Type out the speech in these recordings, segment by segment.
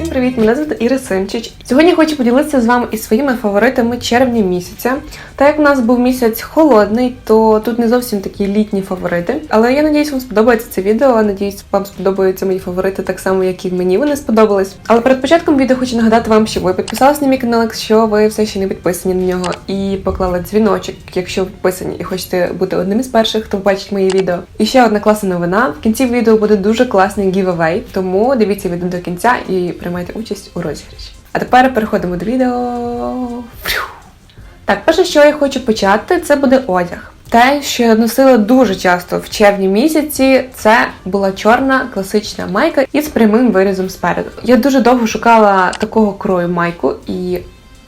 Всім привіт! Мене звати Іра Симчич. Сьогодні хочу поділитися з вами із своїми фаворитами червня місяця. Так як у нас був місяць холодний, то тут не зовсім такі літні фаворити. Але я надіюсь, вам сподобається це відео. Надіюсь, вам сподобаються мої фаворити так само, як і мені вони сподобались. Але перед початком відео хочу нагадати вам, щоб ви підписалися на мій канал, якщо ви все ще не підписані на нього, і поклали дзвіночок, якщо підписані і хочете бути одним із перших, хто побачить мої відео. І ще одна класна новина. В кінці відео буде дуже класний гівавей, тому дивіться відео до кінця і приймайте участь у розіграші. А тепер переходимо до відео. Так, перше, що я хочу почати, це буде одяг. Те, що я носила дуже часто в червні місяці, це була чорна класична майка із прямим вирізом спереду. Я дуже довго шукала такого крою майку і.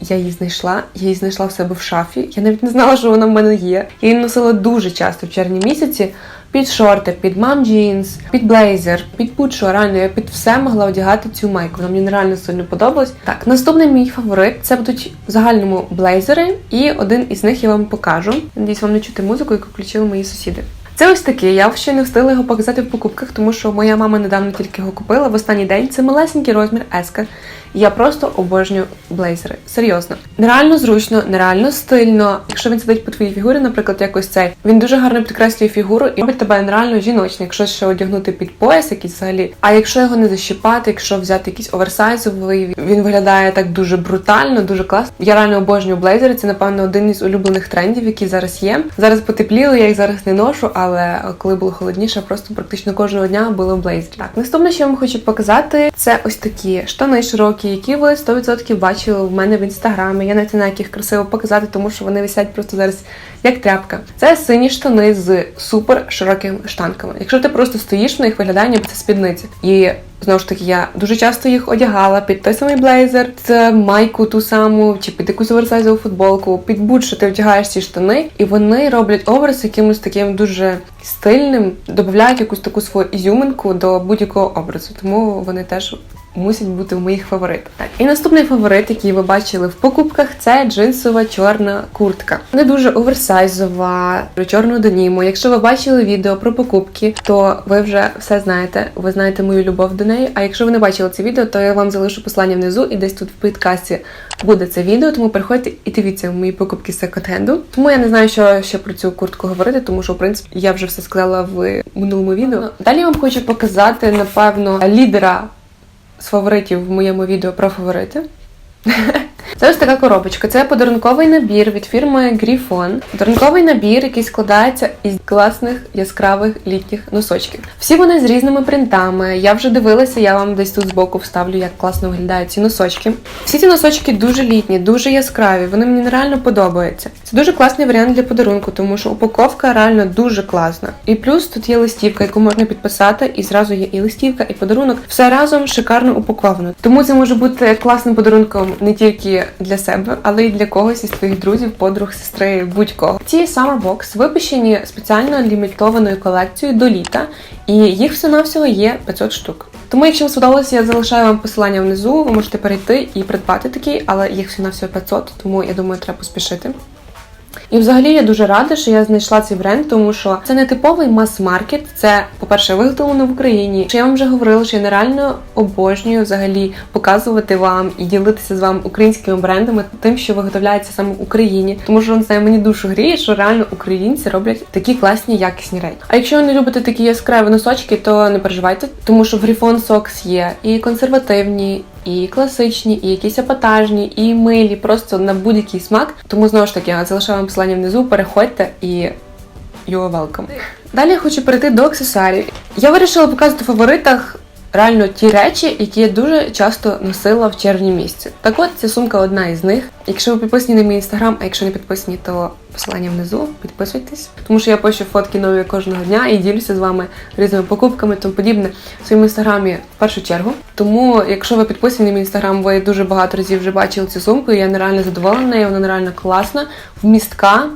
Я її знайшла, я її знайшла в себе в шафі. Я навіть не знала, що вона в мене є. Я її носила дуже часто в червні місяці. Під шорти, під мам джінс, під блейзер, під будь-що. Реально, я під все могла одягати цю майку. Вона мені нереально сильно подобалась. Так, наступний мій фаворит це будуть в загальному блейзери, і один із них я вам покажу. Надіюсь, вам не чути музику, яку включили мої сусіди. Це ось такий. Я ще не встигла його показати в покупках, тому що моя мама недавно тільки його купила в останній день. Це малесенький розмір еска. Я просто обожнюю блейзери. Серйозно. Нереально зручно, нереально стильно. Якщо він сидить по твоїй фігурі, наприклад, якось цей, він дуже гарно підкреслює фігуру і робить тебе нереально жіночним, якщо ще одягнути під пояс якийсь взагалі. А якщо його не защіпати, якщо взяти якийсь оверсайзовий, він виглядає так дуже брутально, дуже класно. Я реально обожнюю блейзери. Це напевно один із улюблених трендів, які зараз є. Зараз потепліло, я їх зараз не ношу, але коли було холодніше, просто практично кожного дня було в блейзері. Так, наступне, що я вам хочу показати, це ось такі штани широкі, які ви 100% бачили в мене в інстаграмі. Я навіть не знаю, їх красиво показати, тому що вони висять просто зараз як тряпка. Це сині штани з супер широкими штанками. Якщо ти просто стоїш в них, виглядає ніби це спідниця. І Знову ж таки, я дуже часто їх одягала під той самий блейзер, це майку ту саму, чи під якусь оверсайзову футболку, під будь-що ти одягаєш ці штани, і вони роблять образ якимось таким дуже стильним, додають якусь таку свою ізюминку до будь-якого образу. Тому вони теж мусять бути в моїх фаворитах. Так, і наступний фаворит, який ви бачили в покупках, це джинсова чорна куртка. Не дуже оверсайзова, чорну деніму. Якщо ви бачили відео про покупки, то ви вже все знаєте. Ви знаєте мою любов до неї. А якщо ви не бачили це відео, то я вам залишу послання внизу і десь тут в підкасті буде це відео. Тому переходьте і дивіться мої покупки з секонд-хенду. Тому я не знаю, що ще про цю куртку говорити, тому що в принципі я вже все сказала в минулому відео. Далі я вам хочу показати, напевно, лідера з фаворитів в моєму відео про фаворити. Це ось така коробочка. Це подарунковий набір від фірми Гріфон. Подарунковий набір, який складається із класних яскравих літніх носочків. Всі вони з різними принтами. Я вже дивилася, я вам десь тут збоку вставлю, як класно виглядають ці носочки. Всі ці носочки дуже літні, дуже яскраві. Вони мені нереально подобаються. Це дуже класний варіант для подарунку, тому що упаковка реально дуже класна. І плюс тут є листівка, яку можна підписати, і зразу є і листівка, і подарунок. Все разом шикарно упаковано. Тому це може бути класним подарунком не тільки для себе, але й для когось із твоїх друзів, подруг, сестри, будь-кого. Ці Summer Box випущені спеціально лімітованою колекцією до літа, і їх всього-навсього є 500 штук. Тому, якщо вам сподобалося, я залишаю вам посилання внизу, ви можете перейти і придбати такий, але їх всього-навсього 500, тому я думаю, треба поспішити. І взагалі я дуже рада, що я знайшла цей бренд, тому що це не типовий мас-маркет. Це, по-перше, виготовлено в Україні. Що я вам вже говорила, що я нереально обожнюю взагалі показувати вам і ділитися з вами українськими брендами, тим, що виготовляється саме в Україні. Тому що знаю, мені душу гріє, що реально українці роблять такі класні якісні речі. А якщо ви не любите такі яскраві носочки, то не переживайте, тому що в Грифон Сокс є і консервативні, і класичні, і якісь епатажні, і милі, просто на будь-який смак. Тому знову ж таки я залишаю вам посилання внизу. Переходьте і you're welcome. Далі я хочу перейти до аксесуарів. Я вирішила показати в фаворитах. Реально ті речі, які я дуже часто носила в червні місяці. Так от ця сумка одна із них. Якщо ви підписані на мій інстаграм, а якщо не підписані, то посилання внизу, підписуйтесь, тому що я пишу фотки нові кожного дня і ділюся з вами різними покупками, тому подібне в своєму інстаграмі в першу чергу. Тому, якщо ви підписані на мій інстаграм, ви дуже багато разів вже бачили цю сумку. і Я нереально задоволена нею, вона нереально класна, вмістка.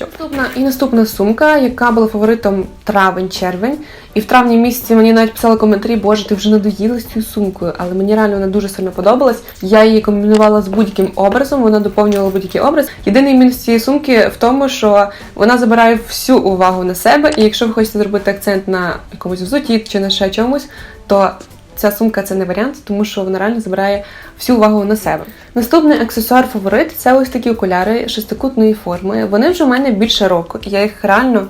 Наступна і наступна сумка, яка була фаворитом травень-червень. І в травні місяці мені навіть писали коментарі, боже, ти вже надоїла з цією сумкою, але мені реально вона дуже сильно подобалась. Я її комбінувала з будь-яким образом, вона доповнювала будь-який образ. Єдиний мінус цієї сумки в тому, що вона забирає всю увагу на себе, і якщо ви хочете зробити акцент на якомусь взуті чи на ще чомусь, то ця сумка це не варіант, тому що вона реально забирає всю увагу на себе. Наступний аксесуар фаворит це ось такі окуляри шестикутної форми. Вони вже в мене більше року, і я їх реально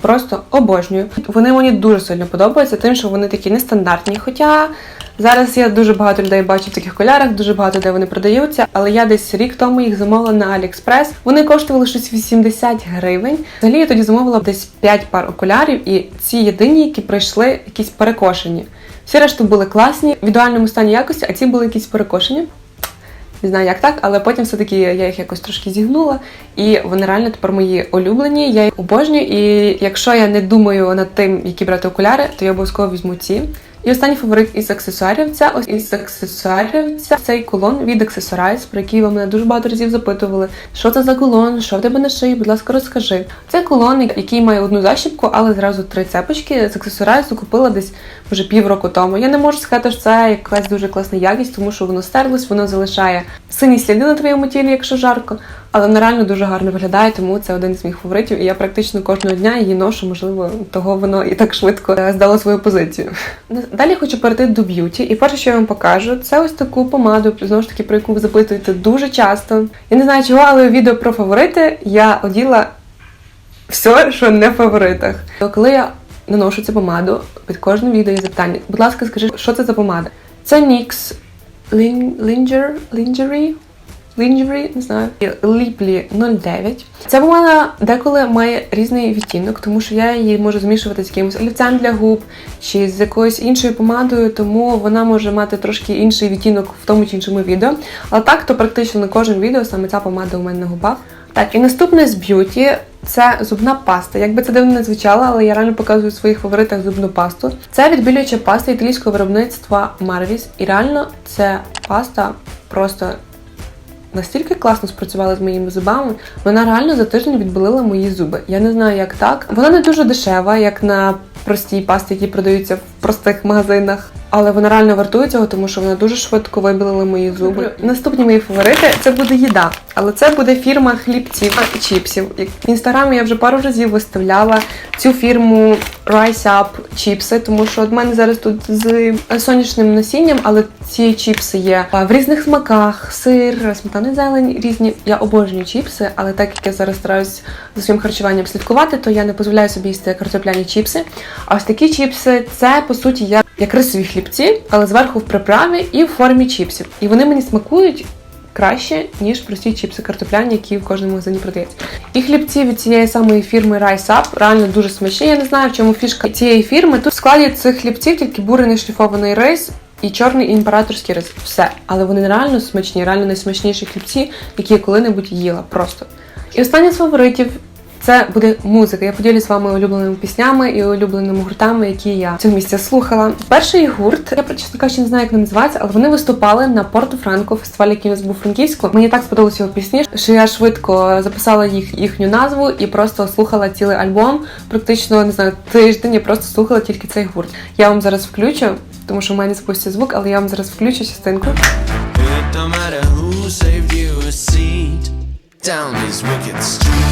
просто обожнюю. Вони мені дуже сильно подобаються, тим, що вони такі нестандартні. Хоча зараз я дуже багато людей бачу в таких окулярах, дуже багато де вони продаються. Але я десь рік тому їх замовила на AliExpress. Вони коштували щось 80 гривень. Взагалі я тоді замовила десь 5 пар окулярів, і ці єдині, які прийшли якісь перекошені. Всі решта були класні, в ідеальному стані якості, а ці були якісь перекошені. Не знаю, як так, але потім все-таки я їх якось трошки зігнула, і вони реально тепер мої улюблені. Я їх обожнюю. І якщо я не думаю над тим, які брати окуляри, то я обов'язково візьму ці. І останній фаворит із аксесуарів це ось із аксесуарів це цей кулон від Accessorize, про який ви мене дуже багато разів запитували. Що це за кулон? Що в тебе на шиї? Будь ласка, розкажи. Це кулон, який має одну защіпку, але зразу три цепочки. З Accessorize купила десь вже півроку тому. Я не можу сказати, що це якась дуже класна якість, тому що воно стерлось, воно залишає сині сліди на твоєму тілі, якщо жарко. Але вона реально дуже гарно виглядає, тому це один з моїх фаворитів. І я практично кожного дня її ношу, можливо, того воно і так швидко е, здало свою позицію. Далі хочу перейти до б'юті. І перше, що я вам покажу, це ось таку помаду, знову ж таки, про яку ви запитуєте дуже часто. Я не знаю чого, але відео про фаворити я оділа все, що не в фаворитах. Коли я наношу цю помаду, під кожним відео є запитання. Будь ласка, скажи, що це за помада? Це NYX Lingerie, Lingerie, не знаю, Ліплі 09. Ця помада деколи має різний відтінок, тому що я її можу змішувати з якимось олівцем для губ чи з якоюсь іншою помадою, тому вона може мати трошки інший відтінок в тому чи іншому відео. Але так, то практично на кожен відео саме ця помада у мене на губах. Так, і наступне з б'юті це зубна паста. Якби це дивно не звучало, але я реально показую в своїх фаворитах зубну пасту. Це відбілююча паста італійського виробництва Marvis. І реально це паста просто настільки класно спрацювала з моїми зубами. Вона реально за тиждень відболила мої зуби. Я не знаю, як так. Вона не дуже дешева, як на простій пасті, які продаються в простих магазинах. Але вона реально вартує цього, тому що вона дуже швидко вибілила мої зуби. Наступні мої фаворити це буде їда, але це буде фірма хлібців і чіпсів. В інстаграмі я вже пару разів виставляла цю фірму Rice Up чіпси, тому що от мене зараз тут з сонячним насінням, але ці чіпси є в різних смаках: сир, сметана, зелень різні. Я обожнюю чіпси, але так як я зараз стараюсь за своїм харчуванням слідкувати, то я не дозволяю собі їсти картопляні чіпси. А ось такі чіпси це по суті як, як рисові хлібці, але зверху в приправі і в формі чіпсів. І вони мені смакують. Краще, ніж прості чіпси картопляні, які в кожному магазині продаються. І хлібці від цієї самої фірми Rice Up реально дуже смачні. Я не знаю, в чому фішка цієї фірми. Тут в складі цих хлібців тільки бурений шліфований рис і чорний імператорський рис. Все. Але вони реально смачні, реально найсмачніші хлібці, які я коли-небудь їла. Просто. І останнє з фаворитів це буде музика. Я поділюсь з вами улюбленими піснями і улюбленими гуртами, які я цього місця слухала. Перший гурт, я чесно кажучи, не знаю, як він називається, але вони виступали на Порто Франко, фестивалі, який у нас був Франківську. Мені так сподобалися його пісні, що я швидко записала їх їхню назву і просто слухала цілий альбом. Практично не знаю, тиждень я просто слухала тільки цей гурт. Я вам зараз включу, тому що в мене спустя звук, але я вам зараз включу частинку. It don't matter who saved you a seat down these wicked streets.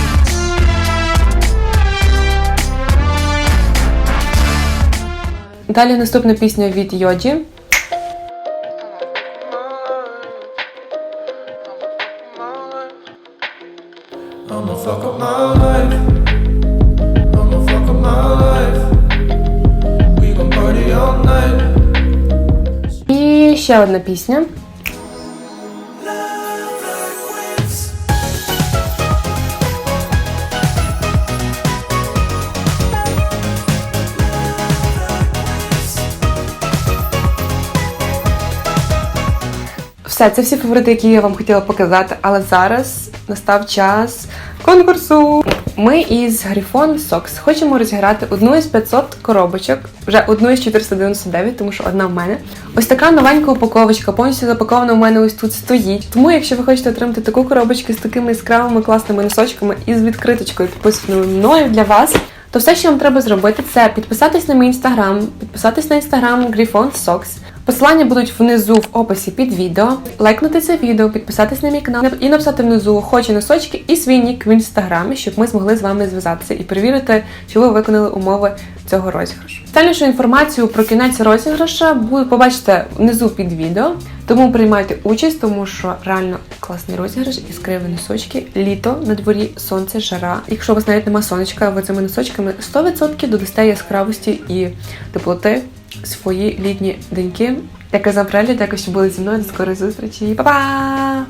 Далі наступна пісня від Йоджі. І ще одна пісня. Все, це всі фаворити, які я вам хотіла показати, але зараз настав час конкурсу. Ми із Грифон Сокс хочемо розіграти одну із 500 коробочок, вже одну із 499, тому що одна в мене. Ось така новенька упаковочка, повністю запакована у мене ось тут стоїть. Тому, якщо ви хочете отримати таку коробочку з такими яскравими класними носочками і з відкриточкою, підписаною мною для вас. То все, що вам треба зробити, це підписатись на мій інстаграм, підписатись на інстаграм Griffon Socks, Посилання будуть внизу в описі під відео. Лайкнути це відео, підписатись на мій канал і написати внизу «Хочу носочки і свій нік в інстаграмі, щоб ми змогли з вами зв'язатися і перевірити, чи ви виконали умови цього розіграшу. Детальнішу інформацію про кінець розіграша ви побачите внизу під відео. Тому приймайте участь, тому що реально класний розіграш іскриві носочки. Літо на дворі сонце, жара. Якщо у вас навіть нема сонечка, ви цими носочками 100% додасте яскравості і теплоти свої літні деньки. Я казав Прелі, дякую, що були зі мною. До скорої зустрічі. Па-па!